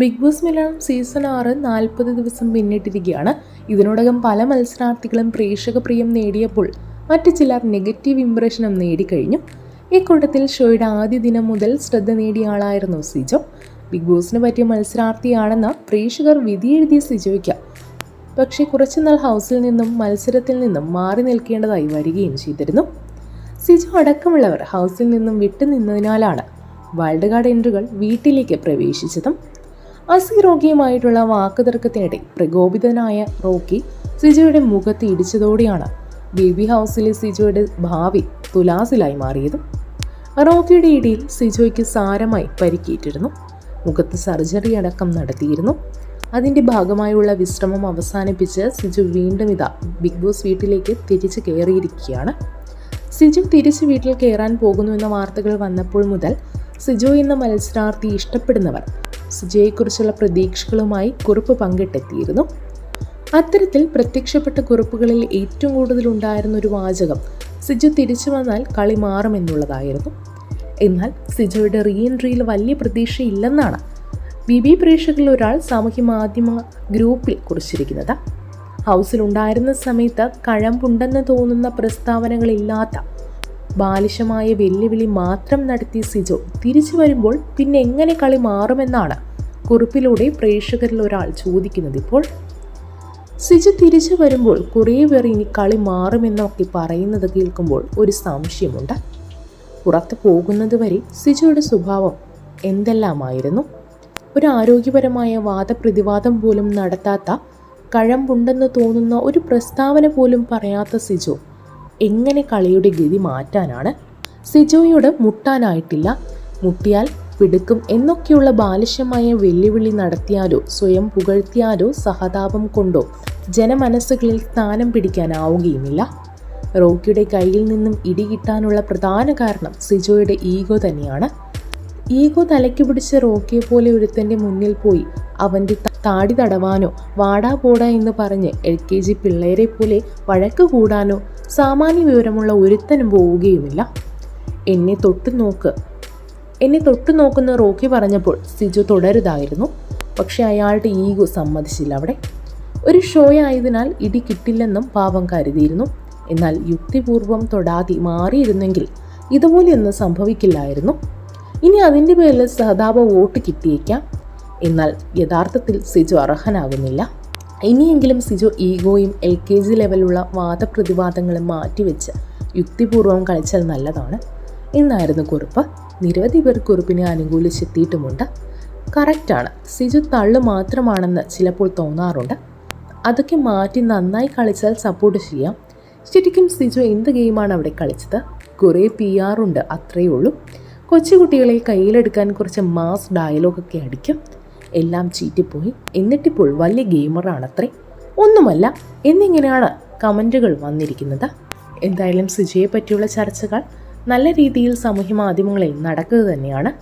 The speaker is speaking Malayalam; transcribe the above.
ബിഗ് ബോസ് മലയാളം സീസൺ ആറ് നാൽപ്പത് ദിവസം പിന്നിട്ടിരിക്കുകയാണ്. ഇതിനോടകം പല മത്സരാർത്ഥികളും പ്രേക്ഷക പ്രിയം നേടിയപ്പോൾ മറ്റു ചിലർ നെഗറ്റീവ് ഇംപ്രഷനും നേടിക്കഴിഞ്ഞു. ഇക്കൂട്ടത്തിൽ ഷോയുടെ ആദ്യ ദിനം മുതൽ ശ്രദ്ധ നേടിയ ആളായിരുന്നു സിജോ. ബിഗ് ബോസിന് പറ്റിയ മത്സരാർത്ഥിയാണെന്ന് പ്രേക്ഷകർ വിധിയെഴുതിയ സിജോയ്ക്ക്. പക്ഷേ കുറച്ചുനാൾ ഹൗസിൽ നിന്നും മത്സരത്തിൽ നിന്നും മാറി നിൽക്കേണ്ടതായി വരികയും ചെയ്തിരുന്നു. സിജോ അടക്കമുള്ളവർ ഹൗസിൽ നിന്നും വിട്ടുനിന്നതിനാലാണ് വൈൽഡ് കാർഡ് എൻട്രികൾ വീട്ടിലേക്ക് പ്രവേശിച്ചതും അസി റോക്കിയുമായിട്ടുള്ള വാക്കുതർക്കത്തിനിടെ പ്രകോപിതനായ റോക്കി സിജയുടെ മുഖത്ത് ഇടിച്ചതോടെയാണ് ബേബി ഹൗസിലെ സിജോയുടെ ഭാവി തുലാസിലായി മാറിയത്. റോക്കിയുടെ ഇടിയിൽ സിജോയ്ക്ക് സാരമായി പരിക്കേറ്റിരുന്നു. മുഖത്ത് സർജറി അടക്കം നടത്തിയിരുന്നു. അതിന്റെ ഭാഗമായുള്ള വിശ്രമം അവസാനിപ്പിച്ച് സിജു വീണ്ടും ഇതാ ബിഗ് ബോസ് വീട്ടിലേക്ക് തിരിച്ചു കയറിയിരിക്കുകയാണ്. സിജു തിരിച്ചു വീട്ടിൽ കയറാൻ പോകുന്നു എന്ന വാർത്തകൾ വന്നപ്പോൾ മുതൽ സിജു എന്ന മത്സരാർത്ഥി ഇഷ്ടപ്പെടുന്നവർ സിജയെക്കുറിച്ചുള്ള പ്രതീക്ഷകളുമായി കുറിപ്പ് പങ്കിട്ടെത്തിയിരുന്നു. അത്തരത്തിൽ പ്രത്യക്ഷപ്പെട്ട കുറിപ്പുകളിൽ ഏറ്റവും കൂടുതൽ ഉണ്ടായിരുന്ന ഒരു വാചകം സിജു തിരിച്ചു വന്നാൽ കളി മാറുമെന്നുള്ളതായിരുന്നു. എന്നാൽ സിജോയുടെ റീ എൻട്രിയിൽ വലിയ പ്രതീക്ഷയില്ലെന്നാണ് ബി ബി പ്രേക്ഷകരിൽ ഒരാൾ സാമൂഹ്യ മാധ്യമ ഗ്രൂപ്പിൽ കുറിച്ചിരിക്കുന്നത്. ഹൗസിലുണ്ടായിരുന്ന സമയത്ത് കഴമ്പുണ്ടെന്ന് തോന്നുന്ന പ്രസ്താവനകളില്ലാത്ത ബാലിശമായ വെല്ലുവിളി മാത്രം നടത്തി സിജോ തിരിച്ചു വരുമ്പോൾ പിന്നെ എങ്ങനെ കളി മാറുമെന്നാണ് കുറിപ്പിലൂടെ പ്രേക്ഷകരിൽ ഒരാൾ ചോദിക്കുന്നത് ഇപ്പോൾ. സിജു തിരിച്ചു വരുമ്പോൾ കുറേ പേർ ഇനി കളി മാറുമെന്നൊക്കെ പറയുന്നത് കേൾക്കുമ്പോൾ ഒരു സംശയമുണ്ട്. പുറത്തു പോകുന്നത് വരെ സിജുയുടെ സ്വഭാവം എന്തെല്ലാമായിരുന്നു? ഒരു ആരോഗ്യപരമായ വാദപ്രതിവാദം പോലും നടത്താത്ത കഴമ്പുണ്ടെന്ന് തോന്നുന്ന ഒരു പ്രസ്താവന പോലും പറയാത്ത സിജോ എങ്ങനെ കളിയുടെ ഗതി മാറ്റാനാണ് സിജോയോട് മുട്ടാനായിട്ടില്ല. മുട്ടിയാൽ പിടുക്കും എന്നൊക്കെയുള്ള ബാലിശമായ വെല്ലുവിളി നടത്തിയാലോ സ്വയം പുകഴ്ത്തിയാലോ സഹതാപം കൊണ്ടോ ജനമനസ്സുകളിൽ സ്ഥാനം പിടിക്കാനാവുകയുമില്ല. റോക്കിയുടെ കയ്യിൽ നിന്നും ഇടി കിട്ടാനുള്ള പ്രധാന കാരണം സിജോയുടെ ഈഗോ തന്നെയാണ്. ഈഗോ തലയ്ക്ക് പിടിച്ച റോക്കിയെ പോലെ ഒരുത്തന്റെ മുന്നിൽ പോയി അവന്റെ താടി തടവാനോ വാടാ പോടാ എന്ന് പറഞ്ഞ് എൽ കെ ജി പിള്ളേരെ പോലെ വഴക്ക് കൂടാനോ സാമാന്യ വിവരമുള്ള ഒരുത്തനും പോവുകയുമില്ല. എന്നെ തൊട്ടു നോക്ക്. എന്നെ തൊട്ടു നോക്കുന്ന റോക്കി പറഞ്ഞപ്പോൾ സിജു തുടരുതായിരുന്നു. പക്ഷേ അയാളുടെ ഈഗോ സമ്മതിച്ചില്ല അവിടെ. ഒരു ഷോ ആയതിനാൽ ഇടി കിട്ടില്ലെന്നും പാവം കരുതിയിരുന്നു. എന്നാൽ യുക്തിപൂർവം തൊടാതെ മാറിയിരുന്നെങ്കിൽ ഇതുപോലെയൊന്നും സംഭവിക്കില്ലായിരുന്നു. ഇനി അതിന്റെ പേരിൽ സഹതാപ വോട്ട് കിട്ടിയേക്കാം. എന്നാൽ യഥാർത്ഥത്തിൽ സിജു അർഹനാകുന്നില്ല. ഇനിയെങ്കിലും സിജു ഈഗോയും എൽ കെ ജി ലെവലുള്ള വാദപ്രതിവാദങ്ങളും മാറ്റിവെച്ച് യുക്തിപൂർവം കളിച്ചാൽ നല്ലതാണ്. എന്നായിരുന്നു കുറിപ്പ്. നിരവധി പേർ കുറിപ്പിനെ അനുകൂലിച്ചെത്തിയിട്ടുമുണ്ട്. കറക്റ്റാണ്. സിജു തള്ളു മാത്രമാണെന്ന് ചിലപ്പോൾ തോന്നാറുണ്ട്. അതൊക്കെ മാറ്റി നന്നായി കളിച്ചാൽ സപ്പോർട്ട് ചെയ്യാം. ശരിക്കും സിജു എന്ത് ഗെയിമാണ് അവിടെ കളിച്ചത്? കുറേ പി ആർ ഉണ്ട് അത്രയേ ഉള്ളൂ. കൊച്ചുകുട്ടികളെ കയ്യിലെടുക്കാൻ കുറച്ച് മാസ് ഡയലോഗൊക്കെ അടിക്കും. എല്ലാം ചീറ്റിപ്പോയി. എന്നിട്ടിപ്പോൾ വലിയ ഗെയിമറാണത്രേ. ഒന്നുമല്ല എന്നിങ്ങനെയാണ് കമന്റുകൾ വന്നിരിക്കുന്നത്. എന്തായാലും സുജയെ പറ്റിയുള്ള ചർച്ചകൾ നല്ല രീതിയിൽ സാമൂഹ്യ മാധ്യമങ്ങളിൽ നടക്കുക തന്നെയാണ്.